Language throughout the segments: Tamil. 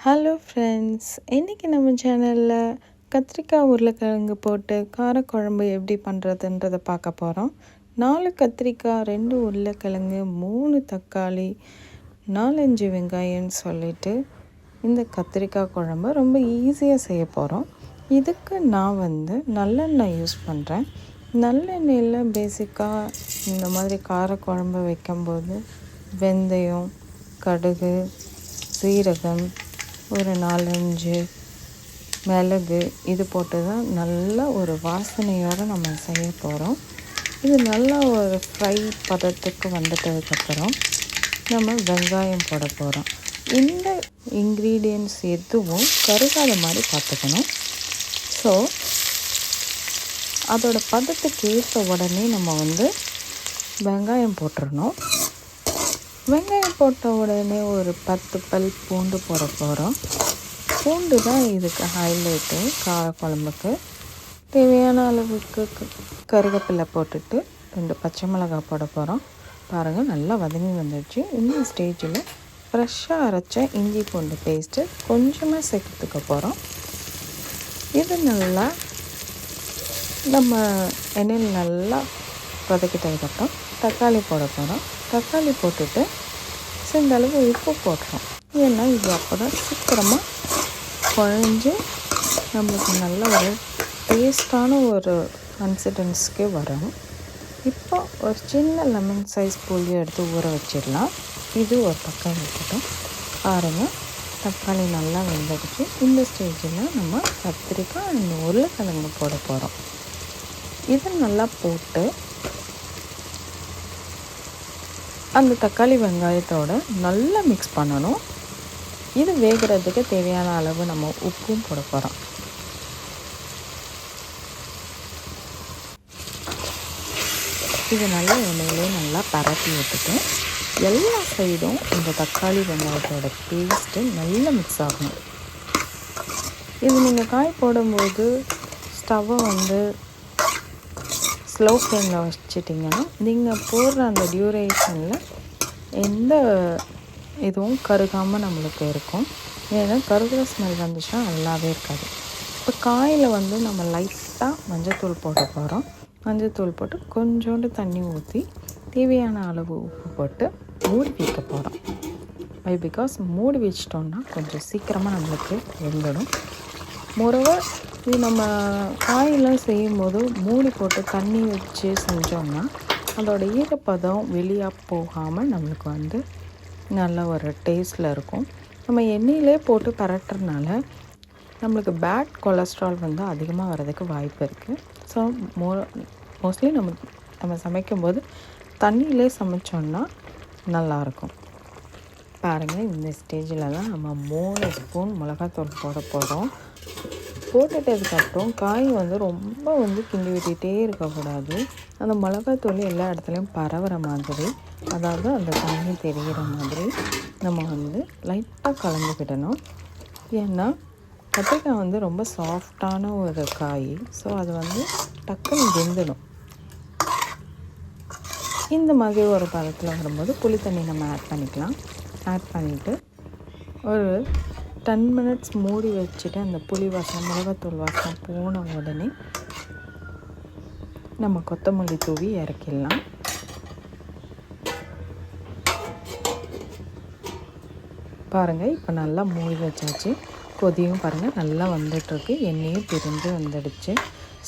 ஹலோ ஃப்ரெண்ட்ஸ் இன்றைக்கி நம்ம சேனலில் கத்திரிக்காய் உருளைக்கிழங்கு போட்டு காரக்குழம்பு எப்படி பண்ணுறதுன்றதை பார்க்க போகிறோம் நாலு கத்திரிக்காய் ரெண்டு உருளைக்கிழங்கு மூணு தக்காளி நாலஞ்சு வெங்காயம்னு சொல்லிட்டு இந்த கத்திரிக்காய் குழம்பு ரொம்ப ஈஸியாக செய்ய போகிறோம் இதுக்கு நான் வந்து நல்லெண்ணெய் யூஸ் பண்ணுறேன் நல்லெண்ணெயில் பேசிக்காக இந்த மாதிரி காரக்குழம்பு வைக்கும்போது வெந்தயம் கடுகு சீரகம் ஒரு நாலஞ்சு மிளகு இது போட்டு தான் நல்லா ஒரு வாசனையோடு நம்ம செய்ய போகிறோம் இது நல்லா ஒரு ஃப்ரை பதத்துக்கு வந்துட்டதுக்கப்புறம் நம்ம வெங்காயம் போட போகிறோம் இந்த இன்க்ரீடியன்ஸ் எதுவும் கருகாத மாதிரி பார்த்துக்கணும். ஸோ அதோடய பதத்துக்கு ஏற்ற உடனே நம்ம வந்து வெங்காயம் போட்டுடணும் வெங்காயம் போட்ட உடனே ஒரு பத்து பல் பூண்டு போட போகிறோம் பூண்டு தான் இதுக்கு ஹைலைட்டு காரக்குழம்புக்கு. தேவையான அளவுக்கு கருவேப்பிலை போட்டுட்டு ரெண்டு பச்சை மிளகாய் போட போகிறோம் பாருங்கள் நல்லா வதங்கி வந்துடுச்சு. இந்த ஸ்டேஜில் ஃப்ரெஷ்ஷாக அரைச்ச இஞ்சி பூண்டு பேஸ்ட்டு கொஞ்சமாக சேர்த்துக்க போகிறோம் இது நல்லா நம்ம எண்ணெயில் நல்லா வதக்கிட்டதுக்கப்புறம் தக்காளி போட போகிறோம் தக்காளி போட்டுட்டு ஸோ அளவு உப்பு போடுறோம் ஏன்னா இது அப்போ தான் சீக்கிரமாக குழஞ்சி நம்மளுக்கு நல்ல ஒரு டேஸ்டான ஒரு கன்சிடென்ஸ்க்கே வரும். இப்போ ஒரு சின்ன லெமன் சைஸ் புளி எடுத்து ஊற வச்சிடலாம். இது ஒரு பக்கம் இருக்கட்டும். பாருங்கள் தக்காளி நல்லா வெந்துடுச்சு. இந்த ஸ்டேஜில் நம்ம கத்திரிக்காய் இந்த உருளைக்கிழங்கு போட போகிறோம் இதை நல்லா போட்டு அந்த தக்காளி வெங்காயத்தோடு நல்லா மிக்ஸ் பண்ணணும். இது வேகிறதுக்கு தேவையான அளவு நம்ம உப்பும் போட போகிறோம் இது நல்லா எண்ணெயிலே நல்லா பரப்பி விட்டுட்டு எல்லா சைடும் இந்த தக்காளி வெங்காயத்தோட பேஸ்ட்டு நல்லா மிக்ஸ் ஆகணும். இது நீங்கள் காய் போடும்போது ஸ்டவ்வை வந்து ஸ்லோ ஃப்ளேமில் வச்சுட்டிங்கன்னா நீங்கள் போடுற அந்த டியூரேஷனில் எந்த இதுவும் கருகாமல் நம்மளுக்கு இருக்கும். ஏன்னா கருகிற ஸ்மெல் வந்துச்சுன்னா நல்லாவே இருக்காது. இப்போ காயில் வந்து நம்ம லைட்டாக மஞ்சத்தூள் போட போகிறோம் மஞ்சத்தூள் போட்டு கொஞ்சோண்டு தண்ணி ஊற்றி தேவையான அளவு உப்பு போட்டு மூடி வைக்க போகிறோம் பை பிகாஸ் மூடி வச்சிட்டோம்னா கொஞ்சம் சீக்கிரமாக நம்மளுக்கு வெந்துடும். மொரவர் இது நம்ம காயெல்லாம் செய்யும்போது மூடி போட்டு தண்ணி வச்சு செஞ்சோம்னா அதோட ஈரப்பதம் வெளியாக போகாமல் நம்மளுக்கு வந்து நல்ல ஒரு டேஸ்ட்டில் இருக்கும். நம்ம எண்ணெயிலே போட்டு பரட்டுறதுனால நம்மளுக்கு பேட் கொலஸ்ட்ரால் வந்து அதிகமாக வர்றதுக்கு வாய்ப்பு இருக்குது ஸோ மோ மோஸ்ட்லி நம்ம நம்ம சமைக்கும்போது தண்ணியிலே சமைச்சோன்னா நல்லாயிருக்கும். பாருங்கள் இந்த ஸ்டேஜில் தான் நம்ம மூணு ஸ்பூன் மிளகாத்தூள் போட போகிறோம் போட்டுட்டதுக்கப்புறம் காய் வந்து ரொம்ப வந்து கிண்டி விட்டுகிட்டே இருக்கக்கூடாது அந்த மிளகாத்தூள் எல்லா இடத்துலையும் பரவுற மாதிரி அதாவது அந்த தண்ணி தெரிகிற மாதிரி நம்ம வந்து லைட்டாக கலந்துக்கிடணும் ஏன்னா கத்திரிக்காய் வந்து ரொம்ப சாஃப்டான ஒரு காய். ஸோ அது வந்து டக்குன்னு வெந்துடும். இந்த மாதிரி ஒரு பதத்தில் வரும்போது புளி தண்ணி நம்ம ஆட் பண்ணிக்கலாம். ஆட் பண்ணிவிட்டு ஒரு டென் மினிட்ஸ் மூடி வச்சுட்டு அந்த புளி வாசம் மிளகாத்தூள் வாசம் போன உடனே நம்ம கொத்தமல்லி தூவி இறக்கிடலாம். பாருங்கள் இப்போ நல்லா மூடி வச்சாச்சு. கொதியும் பாருங்கள் நல்லா வந்துட்டுருக்கு. எண்ணெயும் பிரிந்து வந்துடுச்சு.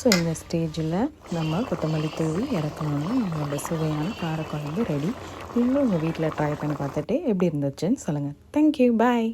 ஸோ இந்த ஸ்டேஜில் நம்ம கொத்தமல்லி தூவி இறக்கணும்னா நம்மளோட சுவையான காரக்குழம்பு ரெடி நீங்களும் உங்கள் வீட்டில் ட்ரை பண்ணி பார்த்துட்டு எப்படி இருந்துச்சுன்னு சொல்லுங்கள் தேங்க்யூ பாய்